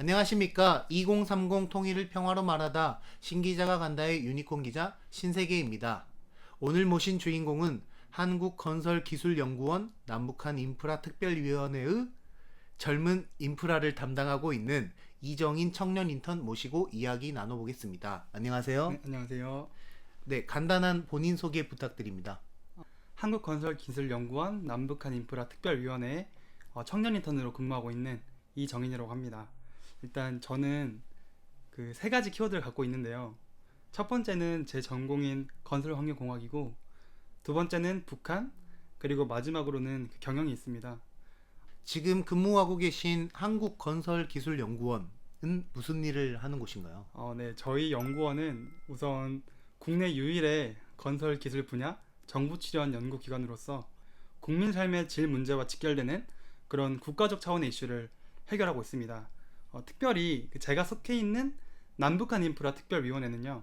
안녕하십니까. 2030 통일을 평화로 말하다 신기자가 간다의 유니콘 기자 신세계입니다. 오늘 모신 주인공은 한국건설기술연구원 남북한 인프라 특별위원회의 젊은 인프라를 담당하고 있는 이정인 청년 인턴 모시고 이야기 나눠보겠습니다. 안녕하세요. 네, 안녕하세요. 네, 간단한 본인 소개 부탁드립니다. 한국건설기술연구원 남북한 인프라 특별위원회에 어, 청년 인턴으로 근무하고 있는 이정인이라고 합니다. 일단 저는 그 세 가지 키워드를 갖고 있는데요. 첫 번째는 제 전공인 건설 환경공학이고 두 번째는 북한 그리고 마지막으로는 그 경영이 있습니다. 지금 근무하고 계신 한국건설기술연구원은 무슨 일을 하는 곳인가요? 어, 네, 저희 연구원은 우선 국내 유일의 건설 기술 분야 정부 출연 연구 기관으로서 국민 삶의 질 문제와 직결되는 그런 국가적 차원의 이슈를 해결하고 있습니다. 어, 특별히 그 제가 속해 있는 남북한 인프라 특별위원회는요,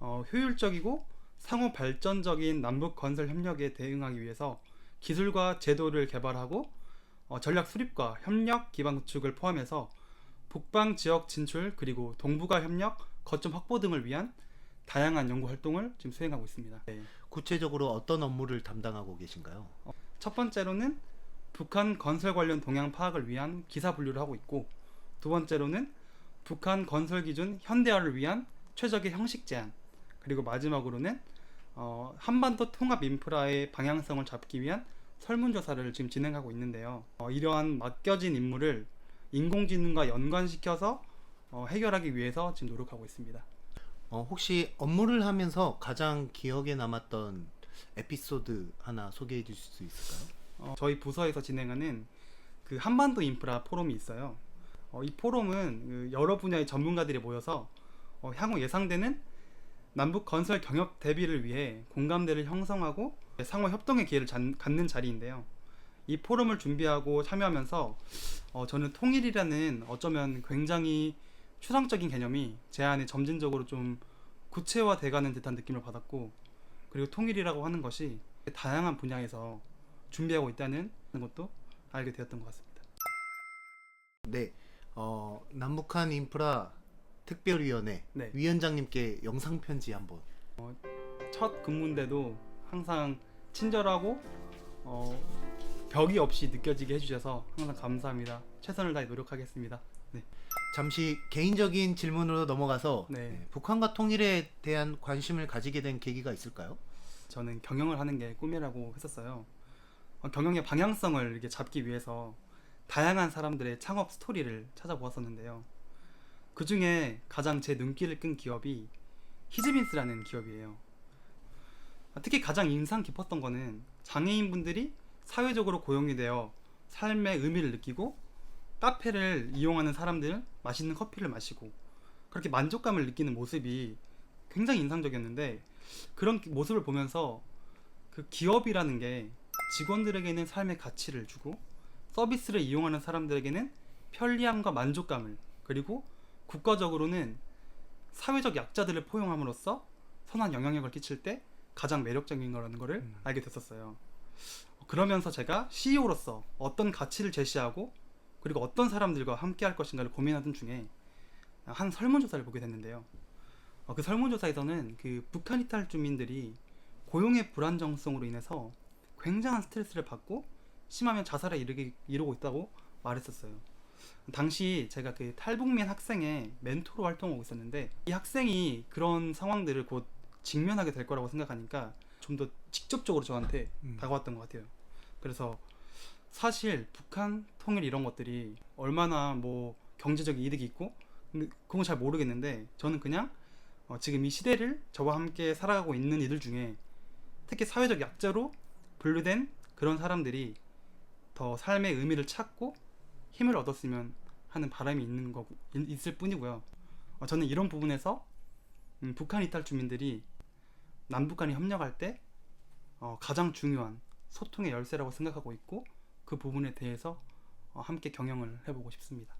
어, 효율적이고 상호 발전적인 남북 건설 협력에 대응하기 위해서 기술과 제도를 개발하고 어, 전략 수립과 협력 기반 구축을 포함해서 북방 지역 진출 그리고 동북아 협력, 거점 확보 등을 위한 다양한 연구 활동을 지금 수행하고 있습니다. 네. 구체적으로 어떤 업무를 담당하고 계신가요? 첫 번째로는 북한 건설 관련 동향 파악을 위한 기사 분류를 하고 있고 두 번째로는 북한 건설 기준 현대화를 위한 최적의 형식 제안 그리고 마지막으로는 어, 한반도 통합 인프라의 방향성을 잡기 위한 설문조사를 지금 진행하고 있는데요. 어, 이러한 맡겨진 임무를 인공지능과 연관시켜서 어, 해결하기 위해서 지금 노력하고 있습니다. 어, 혹시 업무를 하면서 가장 기억에 남았던 에피소드 하나 소개해 주실 수 있을까요? 어, 저희 부서에서 진행하는 그 한반도 인프라 포럼이 있어요. 어, 이 포럼은 그 여러 분야의 전문가들이 모여서 어, 향후 예상되는 남북 건설 경협 대비를 위해 공감대를 형성하고 상호 협동의 기회를 잔- 갖는 자리인데요. 이 포럼을 준비하고 참여하면서 어, 저는 통일이라는 어쩌면 굉장히 추상적인 개념이 제 안에 점진적으로 좀 구체화돼가는 듯한 느낌을 받았고 그리고 통일이라고 하는 것이 다양한 분야에서 준비하고 있다는 것도 알게 되었던 것 같습니다. 네, 어, 남북한 인프라 특별위원회 네. 위원장님께 영상 편지 한번. 첫 근무인데도 항상 친절하고 어, 벽이 없이 느껴지게 해주셔서 항상 감사합니다. 최선을 다해 노력하겠습니다. 네. 잠시 개인적인 질문으로 넘어가서 네. 네, 북한과 통일에 대한 관심을 가지게 된 계기가 있을까요? 저는 경영을 하는 게 꿈이라고 했었어요. 어, 경영의 방향성을 이렇게 잡기 위해서 다양한 사람들의 창업 스토리를 찾아보았었는데요. 그 중에 가장 제 눈길을 끈 기업이 히즈빈스라는 기업이에요. 아, 특히 가장 인상 깊었던 거는 장애인분들이 사회적으로 고용이 되어 삶의 의미를 느끼고 카페를 이용하는 사람들은 맛있는 커피를 마시고 그렇게 만족감을 느끼는 모습이 굉장히 인상적이었는데 그런 기- 모습을 보면서 그 기업이라는 게 직원들에게는 삶의 가치를 주고 서비스를 이용하는 사람들에게는 편리함과 만족감을 그리고 국가적으로는 사회적 약자들을 포용함으로써 선한 영향력을 끼칠 때 가장 매력적인 거라는 거를 음. 알게 됐었어요. 그러면서 제가 CEO로서 어떤 가치를 제시하고 그리고 어떤 사람들과 함께 할 것인가를 고민하던 중에 한 설문조사를 보게 됐는데요. 어, 그 설문조사에서는 그 북한 이탈 주민들이 고용의 불안정성으로 인해서 굉장한 스트레스를 받고 심하면 자살에 이르게 이르고 있다고 말했었어요. 당시 제가 그 탈북민 학생의 멘토로 활동하고 있었는데 이 학생이 그런 상황들을 곧 직면하게 될 거라고 생각하니까 좀 더 직접적으로 저한테 음. 다가왔던 것 같아요. 그래서 사실 북한 통일 이런 것들이 얼마나 뭐 경제적 이득이 있고 그건 잘 모르겠는데 저는 그냥 어, 지금 이 시대를 저와 함께 살아가고 있는 이들 중에 특히 사회적 약자로 분류된 그런 사람들이 더 삶의 의미를 찾고 힘을 얻었으면 하는 바람이 있는 거 있- 있을 뿐이고요. 어, 저는 이런 부분에서 음, 북한 이탈 주민들이 남북한이 협력할 때 어, 가장 중요한 소통의 열쇠라고 생각하고 있고 그 부분에 대해서 어, 함께 경영을 해보고 싶습니다.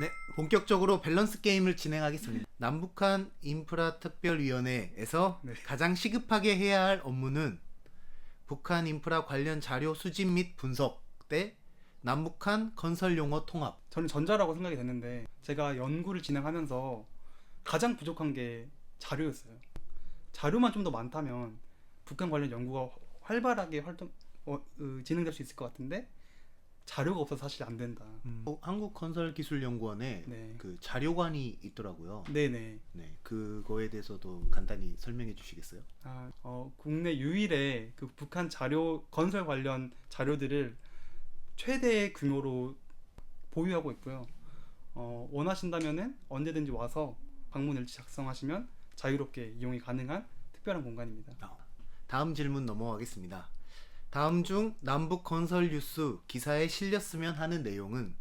네, 본격적으로 밸런스 게임을 진행하겠습니다. 남북한 인프라 특별위원회에서 네. 가장 시급하게 해야 할 업무는 북한 인프라 관련 자료 수집 및 분석 대 남북한 건설 용어 통합. 저는 전자라고 생각이 됐는데 제가 연구를 진행하면서 가장 부족한 게 자료였어요. 자료만 좀 더 많다면 북한 관련 연구가 활발하게 활동 어, 어, 진행될 수 있을 것 같은데 자료가 없어서 사실 안 된다. 어, 한국건설기술연구원에 네. 그 자료관이 있더라고요. 네네. 네, 그거에 대해서도 간단히 설명해 주시겠어요? 아, 어, 국내 유일의 그 북한 자료 건설 관련 자료들을 최대 규모로 보유하고 있고요. 어, 원하신다면은 언제든지 와서 방문 일지 작성하시면 자유롭게 이용이 가능한 특별한 공간입니다. 다음 질문 넘어가겠습니다. 다음 중 남북 건설 뉴스 기사에 실렸으면 하는 내용은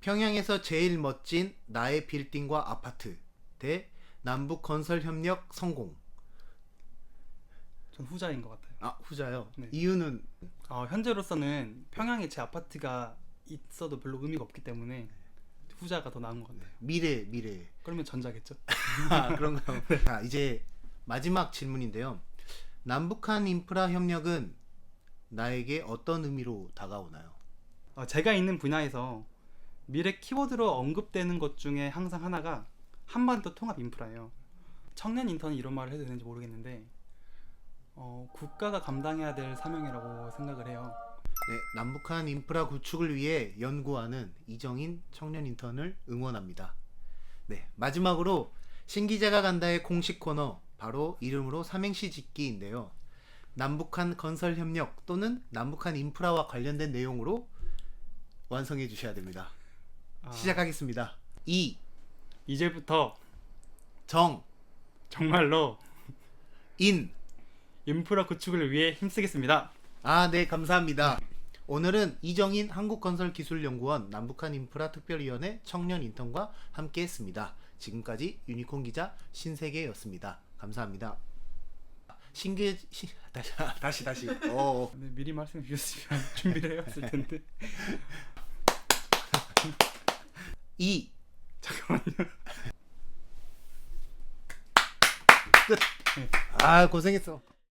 평양에서 제일 멋진 나의 빌딩과 아파트 대 남북 건설 협력 성공. 전 후자인 것 같아요. 아 후자요. 네. 이유는 어, 현재로서는 평양에 제 아파트가 있어도 별로 의미가 없기 때문에 후자가 더 나은 것 같아요. 미래 미래. 그러면 전자겠죠? 아, 그런가요? 자 이제 마지막 질문인데요. 남북한 인프라 협력은 나에게 어떤 의미로 다가오나요? 어, 제가 있는 분야에서 미래 키워드로 언급되는 것 중에 항상 하나가 한반도 통합 인프라예요. 청년 인턴이 이런 말을 해도 되는지 모르겠는데 어, 국가가 감당해야 될 사명이라고 생각을 해요. 네, 남북한 인프라 구축을 위해 연구하는 이정인 청년 인턴을 응원합니다. 네, 마지막으로 신기자가 간다의 공식 코너 바로 이름으로 삼행시 짓기인데요. 남북한 건설 협력 또는 남북한 인프라와 관련된 내용으로 완성해 주셔야 됩니다. 아, 시작하겠습니다. 이, 이제부터 정, 정말로 인. 인프라 구축을 위해 힘쓰겠습니다. 아, 네, 감사합니다. 오늘은 이정인 한국건설기술연구원 남북한 인프라 특별위원회 청년 인턴과 함께 했습니다. 지금까지 유니콘 기자 신세계였습니다. 감사합니다. 신기 시, 다시 다시 다시. 어. 근데 미리 말씀해 주셨으면 준비를 해왔을 텐데 이 잠깐만요. 끝. 아 고생했어.